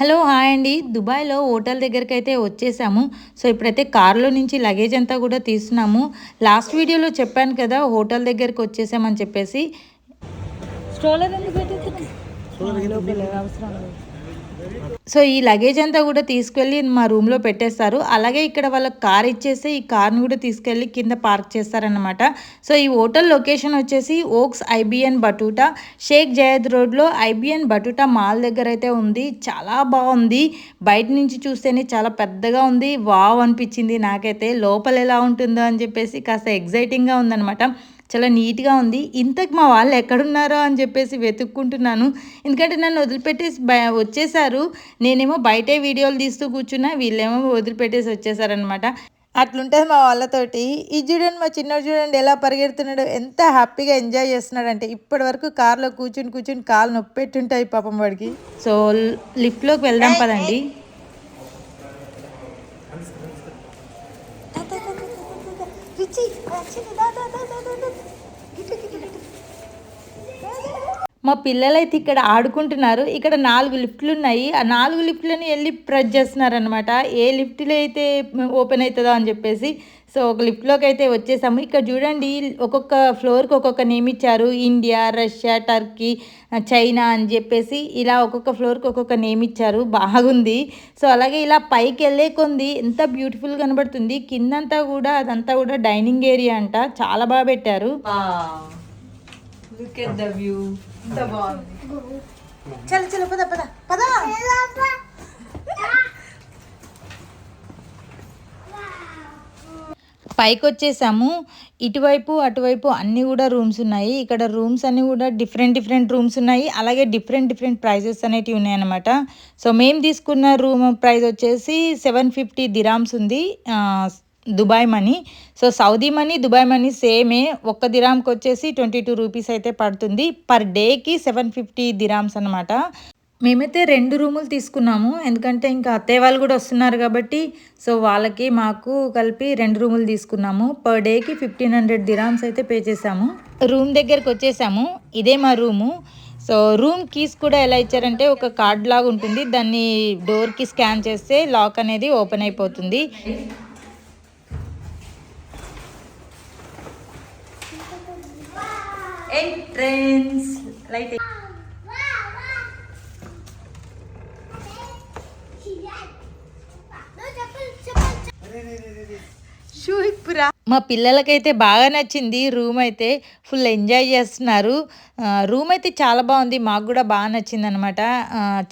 Hello hi అండి. దుబాయ్లో hotel దగ్గరికి అయితే వచ్చేసాము. సో ఇప్పుడైతే కార్లో నుంచి లగేజ్ అంతా కూడా తీస్తున్నాము. లాస్ట్ వీడియోలో చెప్పాను కదా హోటల్ దగ్గరికి వచ్చేసామని చెప్పేసి. స్ట్రోలర్ ఎందుకు అవసరం లేదు. సో ఈ లగేజ్ అంతా కూడా తీసుకెళ్ళి మా రూమ్లో పెట్టేస్తారు. అలాగే ఇక్కడ వాళ్ళకి కార్ ఇచ్చేసి ఈ కార్ని కూడా తీసుకెళ్ళి కింద పార్క్ చేస్తారనమాట సో ఈ హోటల్ లొకేషన్ వచ్చేసి Oaks Ibn Battuta Sheikh Zayed రోడ్లో ఐబిఎన్ బటూటా మాల్ దగ్గర అయితే ఉంది. చాలా బాగుంది. బయట నుంచి చూస్తేనే చాలా పెద్దగా ఉంది. వావ్ అనిపించింది నాకైతే. లోపల ఎలా ఉంటుందో అని చెప్పేసి కాస్త ఎగ్జైటింగ్గా ఉందనమాట చాలా నీట్గా ఉంది. ఇంతకు మా వాళ్ళు ఎక్కడున్నారో అని చెప్పేసి వెతుక్కుంటున్నాను. ఎందుకంటే నన్ను వదిలిపెట్టేసి వచ్చేసారు. నేనేమో బయటే వీడియోలు తీస్తూ కూర్చున్నా వీళ్ళేమో వదిలిపెట్టేసి వచ్చేసారనమాట అట్లుంటుంది మా వాళ్ళతోటి. ఇది చూడండి మా చిన్నోడు చూడండి ఎలా పరిగెడుతున్నాడు. ఎంత హ్యాపీగా ఎంజాయ్ చేస్తున్నాడు అంటే ఇప్పటి వరకు కార్లో కూర్చుని కూర్చుని కాలు నొప్పి పెట్టుంటాయి పాపం వాడికి. సో లిఫ్ట్లోకి వెళ్దాం పదండి. da da da da da da. Richie, Richie, da da da da da da. Gitu gitu gitu. Da da da. మా పిల్లలైతే ఇక్కడ ఆడుకుంటున్నారు. ఇక్కడ నాలుగు లిఫ్ట్లు ఉన్నాయి ఆ నాలుగు లిఫ్ట్లని వెళ్ళి ప్రెస్ చేస్తున్నారు అనమాట ఏ లిఫ్ట్లో అయితే ఓపెన్ అవుతుందో అని చెప్పేసి. సో ఒక లిఫ్ట్లోకి అయితే వచ్చేసాము. ఇక్కడ చూడండి ఒక్కొక్క ఫ్లోర్కి ఒక్కొక్క నేమ్ ఇచ్చారు. ఇండియా రష్యా టర్కీ చైనా అని చెప్పేసి. ఇలా ఒక్కొక్క ఫ్లోర్కి ఒక్కొక్క నేమ్ ఇచ్చారు. బాగుంది. సో అలాగే ఇలా పైకి వెళ్ళే కొంది ఎంత బ్యూటిఫుల్ కనబడుతుంది. కిందంతా కూడా అదంతా కూడా డైనింగ్ ఏరియా అంట. చాలా బాగా పెట్టారు. లుక్ ఎట్ ద వ్యూ ఎంత బాగుంది చల చల పద పద పద పైకి వచ్చేసాము ఇటువైపు అటువైపు అన్నీ కూడా రూమ్స్ ఉన్నాయి. ఇక్కడ రూమ్స్ అన్నీ కూడా డిఫరెంట్ డిఫరెంట్ రూమ్స్ ఉన్నాయి. అలాగే డిఫరెంట్ డిఫరెంట్ ప్రైజెస్ అనేటివి ఉన్నాయన్నమాట. సో మేము తీసుకున్న రూమ్ ప్రైస్ వచ్చేసి సెవెన్ ఫిఫ్టీ దిరామ్స్ ఉంది. ఆ, Dubai money. So Saudi money Dubai money సేమే. ఒక్క దిరామ్కి వచ్చేసి ట్వంటీ టూ రూపీస్ అయితే పడుతుంది. పర్ డేకి సెవెన్ ఫిఫ్టీ దిరామ్స్ అనమాట మేమైతే రెండు రూములు తీసుకున్నాము. ఎందుకంటే ఇంకా అత్తయ్య వాళ్ళు కూడా వస్తున్నారు కాబట్టి సో వాళ్ళకి మాకు కలిపి రెండు రూములు తీసుకున్నాము. పర్ డేకి ఫిఫ్టీన్ హండ్రెడ్ దిరామ్స్ అయితే పే చేసాము రూమ్ దగ్గరికి వచ్చేసాము. ఇదే మా రూము. సో రూమ్ కీస్ కూడా ఎలా ఇచ్చారంటే ఒక కార్డ్ లాగా ఉంటుంది. దాన్ని డోర్కి స్కాన్ చేస్తే లాక్ అనేది ఓపెన్ అయిపోతుంది. ఎంట్రెన్స్ లైట్ షూయిపురా మా పిల్లలకైతే బాగా నచ్చింది. రూమ్ అయితే ఫుల్ ఎంజాయ్ చేస్తున్నారు. రూమ్ అయితే చాలా బాగుంది. మాకు కూడా బాగా నచ్చింది అనమాట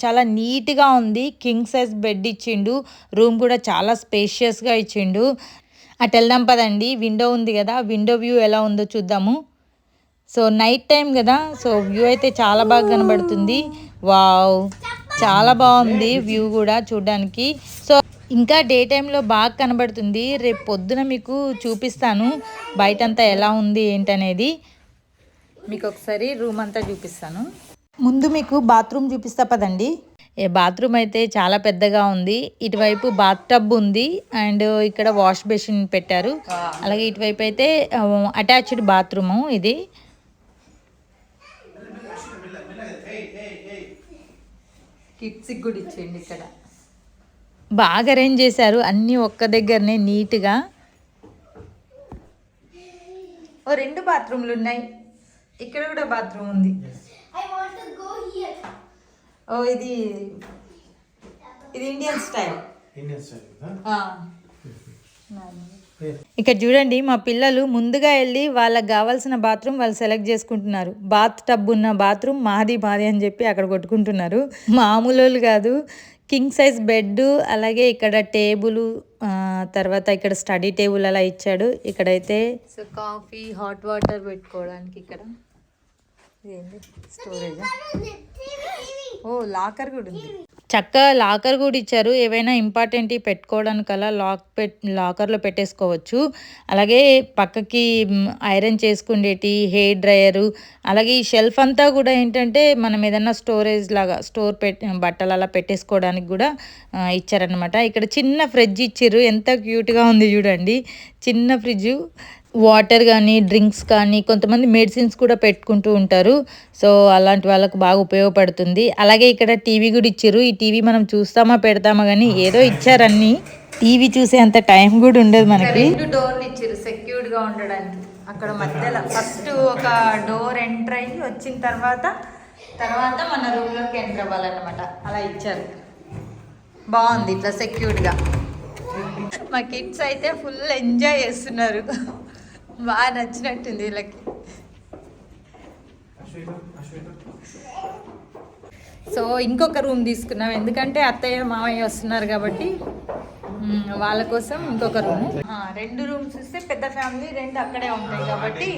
చాలా నీట్గా ఉంది. కింగ్ సైజ్ బెడ్ ఇచ్చిండు. రూమ్ కూడా చాలా స్పేషియస్గా ఇచ్చిండు. అటు వెళ్దాం పదండి. విండో ఉంది కదా. విండో వ్యూ ఎలా ఉందో చూద్దాము. సో నైట్ టైం కదా సో వ్యూ అయితే చాలా బాగా కనబడుతుంది. వావ్ చాలా బాగుంది వ్యూ కూడా చూడడానికి. సో ఇంకా డే టైంలో బాగా కనబడుతుంది. రేపు పొద్దున మీకు చూపిస్తాను బయటంతా ఎలా ఉంది ఏంటనేది. మీకు ఒకసారి రూమ్ అంతా చూపిస్తాను. ముందు మీకు బాత్రూమ్ చూపిస్తా పదండి. ఏ బాత్రూమ్ అయితే చాలా పెద్దగా ఉంది. ఇటువైపు బాత్ టబ్ ఉంది. అండ్ ఇక్కడ వాష్ బేసిన్ పెట్టారు. అలాగే ఇటువైపు అయితే అటాచ్డ్ బాత్రూము ఇది. కిడ్స్కి కూడా ఇచ్చేయండి ఇక్కడ. బాగా అరేంజ్ చేశారు. అన్నీ ఒక్క దగ్గరనే నీట్గా. ఓ రెండు బాత్రూమ్లు ఉన్నాయి. ఇక్కడ కూడా బాత్రూమ్ ఉంది. ఓ ఇది ఇది ఇండియన్ స్టైల్ ఇండియన్ స్టైల్ ఇక్కడ చూడండి మా పిల్లలు ముందుగా వెళ్ళి వాళ్ళకి కావాల్సిన బాత్రూమ్ వాళ్ళు సెలెక్ట్ చేసుకుంటున్నారు. బాత్ టబ్ ఉన్న బాత్రూమ్ మాది మాది అని చెప్పి అక్కడ కొట్టుకుంటున్నారు. మామూలు వాళ్ళు కాదు కింగ్ సైజ్ బెడ్ అలాగే ఇక్కడ టేబుల్ తర్వాత ఇక్కడ స్టడీ టేబుల్ అలా ఇచ్చాడు. ఇక్కడైతే సో కాఫీ హాట్ వాటర్ పెట్టుకోవడానికి ఇక్కడ. స్టోరేజ్? ఓ లాకర్ కూడా ఉంది. చక్కగా లాకర్ కూడా ఇచ్చారు. ఏవైనా ఇంపార్టెంట్ పెట్టుకోవడానికి అలా లాక్ పెట్ లాకర్లో పెట్టేసుకోవచ్చు. అలాగే పక్కకి ఐరన్ చేసుకునేటి హెయిర్ డ్రయరు అలాగే ఈ షెల్ఫ్ అంతా కూడా ఏంటంటే మనం ఏదైనా స్టోరేజ్ లాగా స్టోర్ పెట్ బట్టలు అలా పెట్టేసుకోవడానికి కూడా ఇచ్చారనమాట ఇక్కడ చిన్న ఫ్రిడ్జ్ ఇచ్చారు ఎంత క్యూట్గా ఉంది చూడండి. చిన్న ఫ్రిడ్జ్. వాటర్ కానీ డ్రింక్స్ కానీ కొంతమంది మెడిసిన్స్ కూడా పెట్టుకుంటూ ఉంటారు. సో అలాంటి వాళ్ళకు బాగా ఉపయోగపడుతుంది. అలాగే ఇక్కడ టీవీ కూడా ఇచ్చారు. ఈ టీవీ మనం చూస్తామా పెడతామా కానీ ఏదో ఇచ్చారన్ని టీవీ చూసే అంత టైం కూడా ఉండదు మనకి. రెండు డోర్లు ఇచ్చారు సెక్యూర్డ్గా ఉండడానికి. అక్కడ మధ్యలో ఫస్ట్ ఒక డోర్ ఎంటర్ అయ్యి వచ్చిన తర్వాత తర్వాత మన రూమ్లోకి ఎంటర్ అవ్వాలన్నమాట. అలా ఇచ్చారు. బాగుంది ఇట్లా సెక్యూర్డ్గా. మా కిడ్స్ అయితే ఫుల్ ఎంజాయ్ చేస్తున్నారు. బాగా నచ్చినట్టుంది వీళ్ళకి సో ఇంకొక రూమ్ తీసుకున్నాం. ఎందుకంటే అత్తయ్య మామయ్య వస్తున్నారు కాబట్టి వాళ్ళ కోసం ఇంకొక రూమ్. రెండు రూమ్స్ ఇస్తే పెద్ద ఫ్యామిలీ రెండు అక్కడే ఉంటాయి కాబట్టి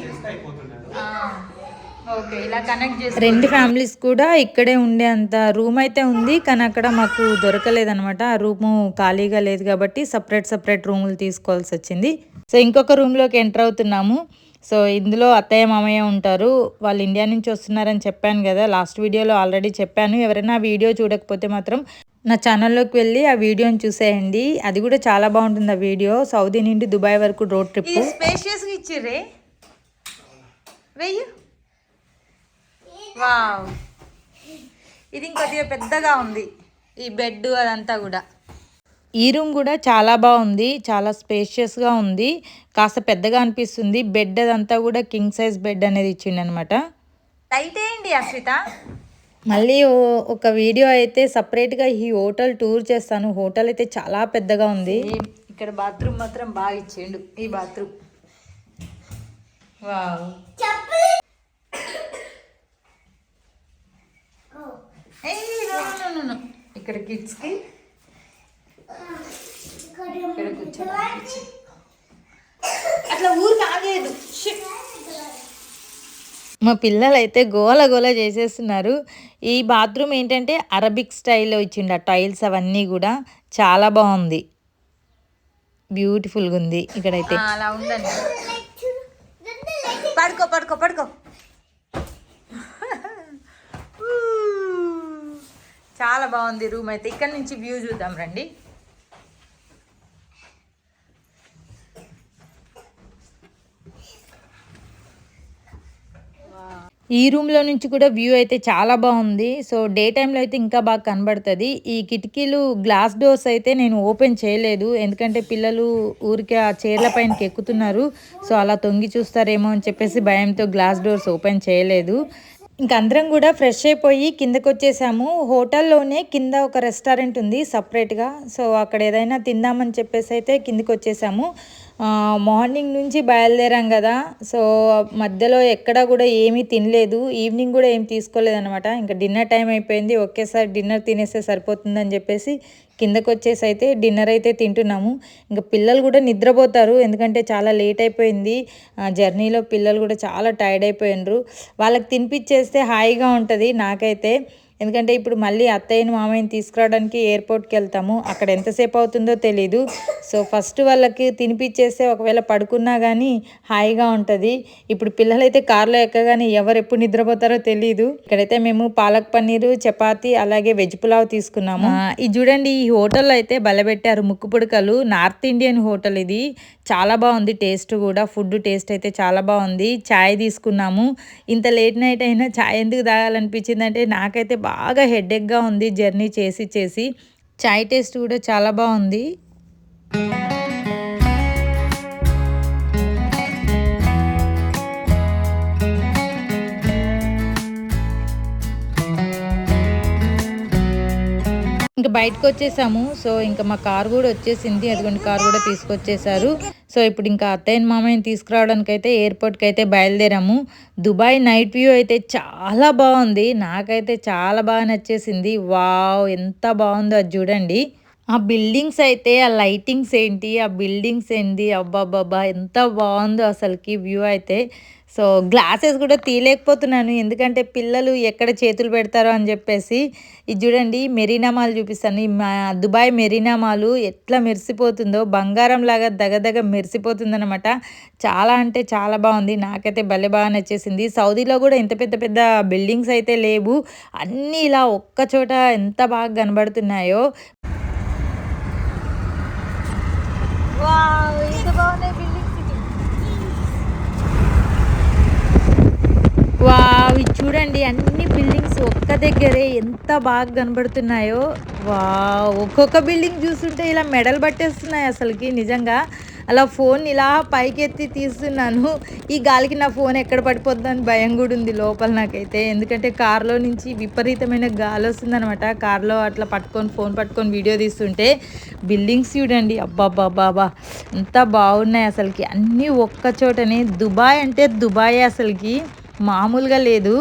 రెండు ఫ్యామిలీస్ కూడా ఇక్కడే ఉండే అంత రూమ్ అయితే ఉంది కానీ అక్కడ మాకు దొరకలేదనమాట ఆ రూము ఖాళీగా లేదు కాబట్టి సపరేట్ సపరేట్ రూములు తీసుకోవాల్సి వచ్చింది. సో ఇంకొక రూమ్లోకి ఎంటర్ అవుతున్నాము. సో ఇందులో అత్తయ్య మామయ్య ఉంటారు. వాళ్ళు ఇండియా నుంచి వస్తున్నారని చెప్పాను కదా. లాస్ట్ వీడియోలో ఆల్రెడీ చెప్పాను. ఎవరైనా ఆ వీడియో చూడకపోతే మాత్రం నా ఛానల్లోకి వెళ్ళి ఆ వీడియోని చూసేయండి. అది కూడా చాలా బాగుంటుంది ఆ వీడియో. సౌదీ నుండి దుబాయ్ వరకు రోడ్ ట్రిప్ స్పేషియస్గా ఇచ్చిర్రే. వెయ్యి. వావ్. ఇది ఇంకొద్దిగా పెద్దగా ఉంది. ఈ బెడ్ అదంతా కూడా. ఈ రూమ్ కూడా చాలా బాగుంది చాలా స్పేషియస్గా ఉంది కాస్త పెద్దగా అనిపిస్తుంది. బెడ్ అదంతా కూడా కింగ్ సైజ్ బెడ్ అనేది ఇచ్చిండు అనమాట లైట్ ఏంటి అశ్విత? మళ్ళీ ఒక వీడియో అయితే సపరేట్గా ఈ హోటల్ టూర్ చేస్తాను. హోటల్ అయితే చాలా పెద్దగా ఉంది. ఇక్కడ బాత్రూమ్ మాత్రం బాగా ఇచ్చిండు ఈ బాత్రూమ్ వావ్. ఇక్కడ కిడ్స్కి. ఇక్కడ అట్లా ఊరు కాలేదు మా పిల్లలు అయితే గోల గోల చేసేస్తున్నారు. ఈ బాత్రూమ్ ఏంటంటే అరబిక్ స్టైల్లో ఇచ్చిండు ఆ టైల్స్ అవన్నీ కూడా చాలా బాగుంది. బ్యూటిఫుల్గా ఉంది ఇక్కడైతే. అలా ఉండండి. పడుకో పడుకో పడుకో. చాలా బాగుంది రూమ్ అయితే. ఇక్కడ నుంచి వ్యూ చూద్దాం రండి. ఈ రూమ్లో నుంచి కూడా వ్యూ అయితే చాలా బాగుంది. సో డే టైంలో అయితే ఇంకా బాగా కనబడుతుంది. ఈ కిటికీలు గ్లాస్ డోర్స్ అయితే నేను ఓపెన్ చేయలేదు. ఎందుకంటే పిల్లలు ఊరికే ఆ చీరల పైనకి ఎక్కుతున్నారు. సో అలా తొంగి చూస్తారేమో అని చెప్పేసి భయంతో గ్లాస్ డోర్స్ ఓపెన్ చేయలేదు. ఇంక అందరం కూడా ఫ్రెష్ అయిపోయి కిందకు వచ్చేసాము హోటల్లోనే కింద ఒక రెస్టారెంట్ ఉంది సపరేట్గా. సో అక్కడ ఏదైనా తిందామని చెప్పేసి అయితే కిందకి వచ్చేసాము మార్నింగ్ నుంచి బయలుదేరాం కదా. సో మధ్యలో ఎక్కడ కూడా ఏమీ తినలేదు. ఈవినింగ్ కూడా ఏం తీసుకోలేదన్నమాట. ఇంకా డిన్నర్ టైం అయిపోయింది. ఒకేసారి డిన్నర్ తినేస్తే సరిపోతుందని చెప్పేసి కిందకు వచ్చేసి అయితే డిన్నర్ అయితే తింటున్నాము. ఇంకా పిల్లలు కూడా నిద్రపోతారు. ఎందుకంటే చాలా లేట్ అయిపోయింది. జర్నీలో పిల్లలు కూడా చాలా టైర్డ్ అయిపోయినరు. వాళ్ళకి తినిపించేస్తే హాయిగా ఉంటుంది నాకైతే. ఎందుకంటే ఇప్పుడు మళ్ళీ అత్తయ్యని మామయ్యని తీసుకురావడానికి ఎయిర్పోర్ట్కి వెళ్తాము. అక్కడ ఎంతసేపు అవుతుందో తెలీదు. సో ఫస్ట్ వాళ్ళకి తినిపించేస్తే ఒకవేళ పడుకున్నా కానీ హాయిగా ఉంటుంది. ఇప్పుడు పిల్లలైతే కార్లో ఎక్కగానే ఎవరు ఎప్పుడు నిద్రపోతారో తెలియదు ఇక్కడైతే మేము పాలక్ పన్నీరు చపాతి అలాగే వెజ్ పులావ్ తీసుకున్నాము. ఇది చూడండి ఈ హోటల్లో అయితే బలబెట్టారు ముక్కు పుడకలు. నార్త్ ఇండియన్ హోటల్ ఇది. చాలా బాగుంది టేస్ట్ కూడా. ఫుడ్ టేస్ట్ అయితే చాలా బాగుంది. చాయ్ తీసుకున్నాము. ఇంత లేట్ నైట్ అయినా చాయ్ ఎందుకు తాగాలనిపించింది అంటే నాకైతే బాగా హెడేక్గా ఉంది జర్నీ చేసి చేసి. చాయ్ టేస్ట్ కూడా చాలా బాగుంది. ఇంకా బయటకు వచ్చేసాము సో ఇంకా మా కార్ కూడా వచ్చేసింది. అదిగోండి కార్ కూడా తీసుకొచ్చేసారు. సో ఇప్పుడు ఇంకా అత్తయ్యని మామయ్యని తీసుకురావడానికి అయితే ఎయిర్పోర్ట్కి అయితే బయలుదేరాము. దుబాయ్ నైట్ వ్యూ అయితే చాలా బాగుంది. నాకైతే చాలా బాగా నచ్చేసింది. వావ్! ఎంత బాగుందో అది చూడండి. ఆ బిల్డింగ్స్ అయితే ఆ లైటింగ్స్ ఏంటి ఆ బిల్డింగ్స్ ఏంటి అబ్బాబ్బాబ్బా! ఎంత బాగుందో అసలుకి వ్యూ అయితే. సో గ్లాసెస్ కూడా తీయలేకపోతున్నాను. ఎందుకంటే పిల్లలు ఎక్కడ చేతులు పెడతారో అని చెప్పేసి ఇది చూడండి మెరీనా మాల్ చూపిస్తాను. ఈ మా దుబాయ్ మెరీనామాలు ఎట్లా మెరిసిపోతుందో బంగారం లాగా దగదగ మెరిసిపోతుందనమాట చాలా అంటే చాలా బాగుంది. నాకైతే భలే బాగా నచ్చేసింది. సౌదీలో కూడా ఇంత పెద్ద పెద్ద బిల్డింగ్స్ అయితే లేవు. అన్నీ ఇలా ఒక్క చోట ఎంత బాగా కనబడుతున్నాయో. వావ్ బాగున్నాయి బిల్డింగ్స్ వావ్ చూడండి అన్ని బిల్డింగ్స్ ఒక్క దగ్గరే ఎంత బాగా కనబడుతున్నాయో. వావ్ ఒక్కొక్క బిల్డింగ్ చూస్తుంటే ఇలా మెడల్ పట్టేస్తున్నాయి అసలుకి నిజంగా. అలా ఫోన్ ఇలా పైకెత్తి తీస్తున్నాను. ఈ గాలికి నా ఫోన్ ఎక్కడ పడిపోద్దని భయం కూడా ఉంది లోపల నాకైతే. ఎందుకంటే కార్లో నుంచి విపరీతమైన గాలి వస్తుందనమాట కార్లో అట్లా పట్టుకొని ఫోన్ పట్టుకొని వీడియో తీస్తుంటే బిల్డింగ్స్ చూడండి అబ్బాబ్బాబ్బా ఎంత బాగున్నాయి అసలుకి. అన్నీ ఒక్క చోటనే. దుబాయ్ అంటే దుబాయ్ అసలుకి. మామూలుగా లేదు.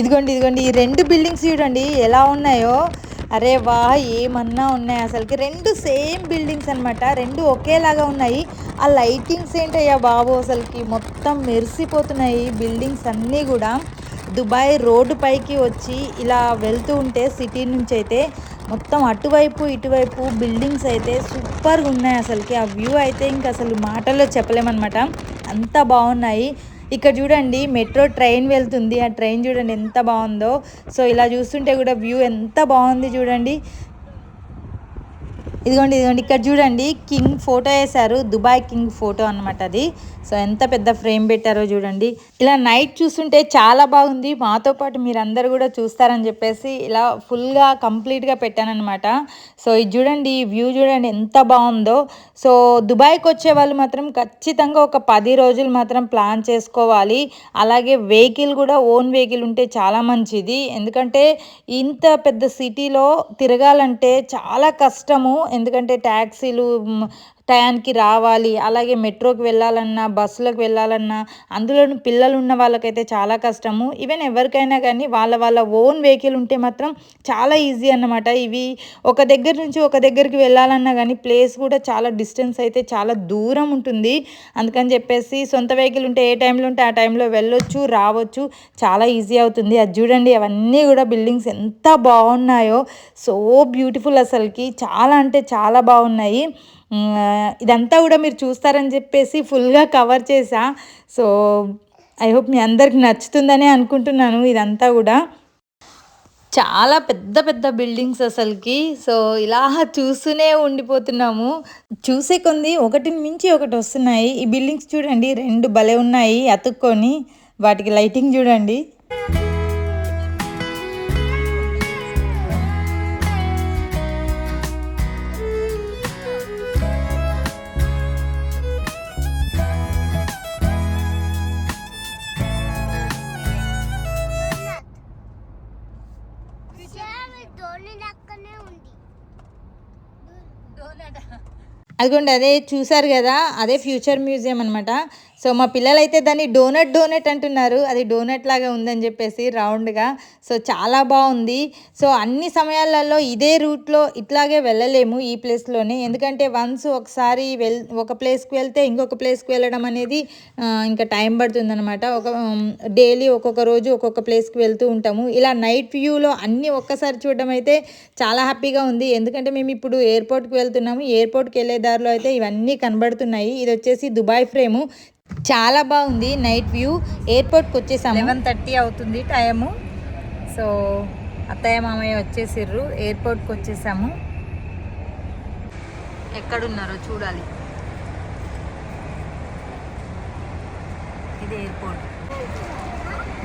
ఇదిగోండి ఇదిగోండి. ఈ రెండు బిల్డింగ్స్ చూడండి ఎలా ఉన్నాయో. అరే వా ఏమన్నా ఉన్నాయి. అసలుకి రెండు సేమ్ బిల్డింగ్స్ అన్నమాట. రెండు ఒకేలాగా ఉన్నాయి. ఆ లైటింగ్స్ ఏంటయ్యా బాబు? అసలుకి మొత్తం మెరిసిపోతున్నాయి బిల్డింగ్స్ అన్నీ కూడా. దుబాయ్ రోడ్డు పైకి వచ్చి ఇలా వెళ్తూ ఉంటే సిటీ నుంచి అయితే మొత్తం అటువైపు ఇటువైపు బిల్డింగ్స్ అయితే సూపర్గా ఉన్నాయి అసలుకి. ఆ వ్యూ అయితే ఇంకా అసలు మాటల్లో చెప్పలేమన్నమాట. అంత బాగున్నాయి. ఇక్కడ చూడండి మెట్రో ట్రైన్ వెళ్తుంది. ఆ ట్రైన్ చూడండి ఎంత బాగుందో. సో ఇలా చూస్తుంటే కూడా వ్యూ ఎంత బాగుంది చూడండి. ఇదిగోండి ఇదిగోండి. ఇక్కడ చూడండి కింగ్ ఫోటో వేశారు. దుబాయ్ కింగ్ ఫోటో అన్నమాట అది. సో ఎంత పెద్ద ఫ్రేమ్ పెట్టారో చూడండి. ఇలా నైట్ చూస్తుంటే చాలా బాగుంది. మాతో పాటు మీరందరూ కూడా చూస్తారని చెప్పేసి ఇలా ఫుల్గా కంప్లీట్గా పెట్టానమాట సో ఇది చూడండి వ్యూ చూడండి ఎంత బాగుందో. సో దుబాయ్కి వచ్చే వాళ్ళు మాత్రం ఖచ్చితంగా ఒక పది రోజులు మాత్రం ప్లాన్ చేసుకోవాలి. అలాగే వెహికల్ కూడా ఓన్ వెహికల్ ఉంటే చాలా మంచిది. ఎందుకంటే ఇంత పెద్ద సిటీలో తిరగాలంటే చాలా కష్టము. ఎందుకంటే ట్యాక్సీలు టయానికి రావాలి. అలాగే మెట్రోకి వెళ్ళాలన్నా బస్సులకు వెళ్ళాలన్నా అందులోనూ పిల్లలు ఉన్న వాళ్ళకైతే చాలా కష్టము. ఈవెన్ ఎవరికైనా కానీ వాళ్ళ వాళ్ళ ఓన్ వెహికల్ ఉంటే మాత్రం చాలా ఈజీ అన్నమాట. ఇవి ఒక దగ్గర నుంచి ఒక దగ్గరికి వెళ్ళాలన్నా కానీ ప్లేస్ కూడా చాలా డిస్టెన్స్ అయితే చాలా దూరం ఉంటుంది. అందుకని చెప్పేసి సొంత వెహికల్ ఉంటే ఏ టైంలో ఉంటే ఆ టైంలో వెళ్ళొచ్చు రావచ్చు. చాలా ఈజీ అవుతుంది. అది చూడండి అవన్నీ కూడా బిల్డింగ్స్ ఎంత బాగున్నాయో. సో బ్యూటిఫుల్ అసలుకి. చాలా అంటే చాలా బాగున్నాయి. ఇదంతా కూడా మీరు చూస్తారని చెప్పేసి ఫుల్గా కవర్ చేసా సో ఐ హోప్ మీ అందరికి నచ్చుతుందనే అనుకుంటున్నాను ఇదంతా కూడా. చాలా పెద్ద పెద్ద బిల్డింగ్స్ అసలుకి. సో ఇలా చూస్తూనే ఉండిపోతున్నాము. చూసే కొంది ఒకటి మించి ఒకటి వస్తున్నాయి. ఈ బిల్డింగ్స్ చూడండి రెండు భలే ఉన్నాయి అతుక్కొని. వాటికి లైటింగ్ చూడండి. అదిగోండి అదే చూసారు కదా అదే ఫ్యూచర్ మ్యూజియం అనమాట సో మా పిల్లలైతే దాన్ని డోనట్ డోనట్ అంటున్నారు. అది డోనట్ లాగా ఉందని చెప్పేసి రౌండ్గా. సో చాలా బాగుంది. సో అన్ని సమయాలలో ఇదే రూట్లో ఇట్లాగే వెళ్ళలేము ఈ ప్లేస్లోనే. ఎందుకంటే వన్స్ ఒకసారి వెల్ ఒక ప్లేస్కి వెళ్తే ఇంకొక ప్లేస్కి వెళ్ళడం అనేది ఇంకా టైం పడుతుంది అనమాట ఒక డైలీ ఒక్కొక్క రోజు ఒక్కొక్క ప్లేస్కి వెళ్తూ ఉంటాము. ఇలా నైట్ వ్యూలో అన్నీ ఒక్కసారి చూడడం అయితే చాలా హ్యాపీగా ఉంది. ఎందుకంటే మేము ఇప్పుడు ఎయిర్పోర్ట్కి వెళ్తున్నాము. ఎయిర్పోర్ట్కి వెళ్ళే దారిలో అయితే ఇవన్నీ కనబడుతున్నాయి. ఇది వచ్చేసి దుబాయ్ ఫ్రేము. చాలా బాగుంది నైట్ వ్యూ. ఎయిర్పోర్ట్కి వచ్చేసాము. లెవెన్ థర్టీ అవుతుంది టైము. సో అత్తయ్య మామయ్య వచ్చేసిర్రు. ఎయిర్పోర్ట్కి వచ్చేసాము. ఎక్కడున్నారో చూడాలి. ఇది ఎయిర్పోర్ట్.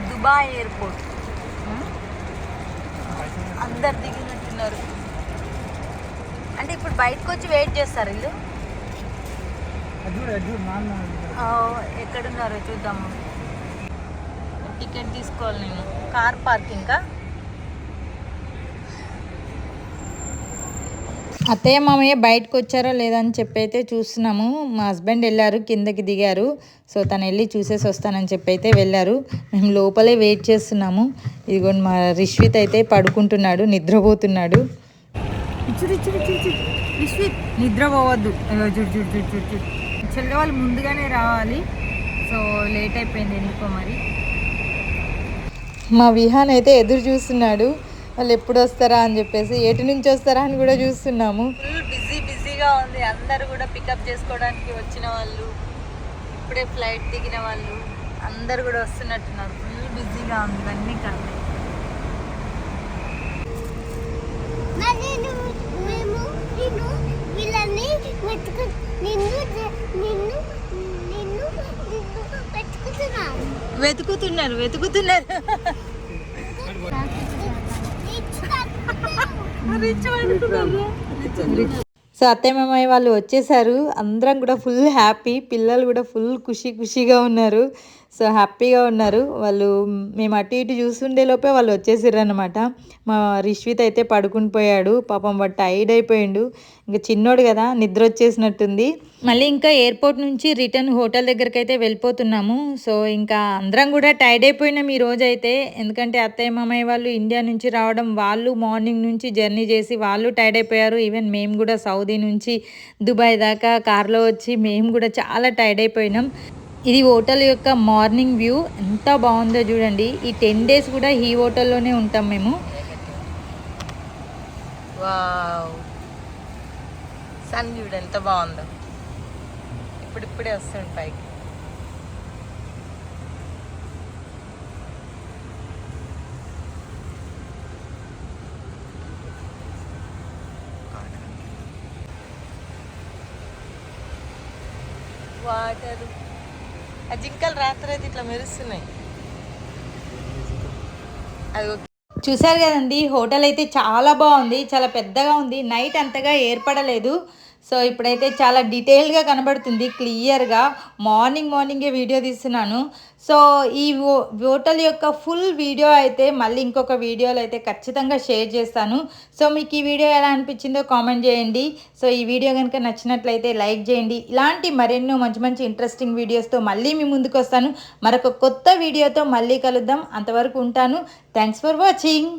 Dubai airport. అందరు దిగినట్టున్నారు. అంటే ఇప్పుడు బయటకు వచ్చి వెయిట్ చేస్తారు వీళ్ళు? ఎక్కడున్నారో చూద్దాము టికెట్ తీసుకోవాలి నేను. కార్ పార్కింగ్ అత్తయ్య మామయ్య బయటకు వచ్చారో లేదని చెప్పి అయితే చూస్తున్నాము. మా హస్బెండ్ వెళ్ళారు కిందకి దిగారు. సో తను వెళ్ళి చూసేసి వస్తానని చెప్పి అయితే వెళ్ళారు. మేము లోపలే వెయిట్ చేస్తున్నాము. ఇదిగోండి మా రిష్విత్ అయితే పడుకుంటున్నాడు నిద్రపోతున్నాడు. నిద్రపోవద్దు. చూడు చూడు చూడు చూడు. చెల్లె వాళ్ళు ముందుగానే రావాలి. సో లేట్ అయిపోయింది ఎందుకో మరి. మా విహాన్ అయితే ఎదురు చూస్తున్నాడు. వాళ్ళు ఎప్పుడు వస్తారా అని చెప్పేసి ఎటు నుంచి వస్తారా అని కూడా చూస్తున్నాము. ఫుల్ బిజీ బిజీగా ఉంది. అందరు కూడా పికప్ చేసుకోవడానికి వచ్చిన వాళ్ళు ఇప్పుడే ఫ్లైట్ దిగిన వాళ్ళు అందరు కూడా వస్తున్నట్టున్నారు. ఫుల్ బిజీగా ఉంది. ఇవన్నీ కన్నా వెతుకుతున్నారు వెతుకుతున్నారు. సో అత్తయ్య మామయ్య వాళ్ళు వచ్చేసారు. అందరం కూడా ఫుల్ హ్యాపీ పిల్లలు కూడా ఫుల్ ఖుషి ఖుషిగా ఉన్నారు. సో హ్యాపీగా ఉన్నారు. వాళ్ళు మేము అటు ఇటు చూస్తుండే లోపే వాళ్ళు వచ్చేసారు అనమాట మా రిష్విత్ అయితే పడుకుని పోయాడు. పాపం వాడు టైర్డ్ అయిపోయిండు. ఇంకా చిన్నోడు కదా నిద్ర వచ్చేసినట్టుంది. మళ్ళీ ఇంకా ఎయిర్పోర్ట్ నుంచి రిటర్న్ హోటల్ దగ్గరికి అయితే వెళ్ళిపోతున్నాము. సో ఇంకా అందరం కూడా టైర్డ్ అయిపోయినాం ఈ రోజు అయితే ఎందుకంటే అత్తయ్య మామయ్య వాళ్ళు ఇండియా నుంచి రావడం వాళ్ళు మార్నింగ్ నుంచి జర్నీ చేసి వాళ్ళు టైర్డ్ అయిపోయారు. ఈవెన్ మేము కూడా సౌదీ నుంచి దుబాయ్ దాకా కార్లో వచ్చి మేము కూడా చాలా టైర్డ్ అయిపోయినాం. ఇది హోటల్ యొక్క మార్నింగ్ వ్యూ. ఎంత బాగుందో చూడండి. ఈ టెన్ డేస్ కూడా ఈ హోటల్లోనే ఉంటాం మేము. వావ్. సన్ చూడు ఎంత బాగుందో. ఇప్పుడిప్పుడే వస్తుంది పైకి. వాటర్. ఆ జింకలు రాత్రి అయితే ఇట్లా మెరుస్తున్నాయి. అది చూసారు కదండి హోటల్ అయితే చాలా బాగుంది చాలా పెద్దగా ఉంది నైట్ అంతగా ఏర్పడలేదు. సో ఇప్పుడైతే చాలా డీటెయిల్గా కనబడుతుంది క్లియర్గా. మార్నింగ్ మార్నింగే వీడియో తీస్తున్నాను. సో ఈ హోటల్ యొక్క ఫుల్ వీడియో అయితే మళ్ళీ ఇంకొక వీడియోలో అయితే ఖచ్చితంగా షేర్ చేస్తాను. సో మీకు ఈ వీడియో ఎలా అనిపించిందో కామెంట్ చేయండి. సో ఈ వీడియో కనుక నచ్చినట్లయితే లైక్ చేయండి. ఇలాంటి మరెన్నో మంచి మంచి ఇంట్రెస్టింగ్ వీడియోస్తో మళ్ళీ మీ ముందుకు వస్తాను. మరొక కొత్త వీడియోతో మళ్ళీ కలుద్దాం. అంతవరకు ఉంటాను. Thanks for watching.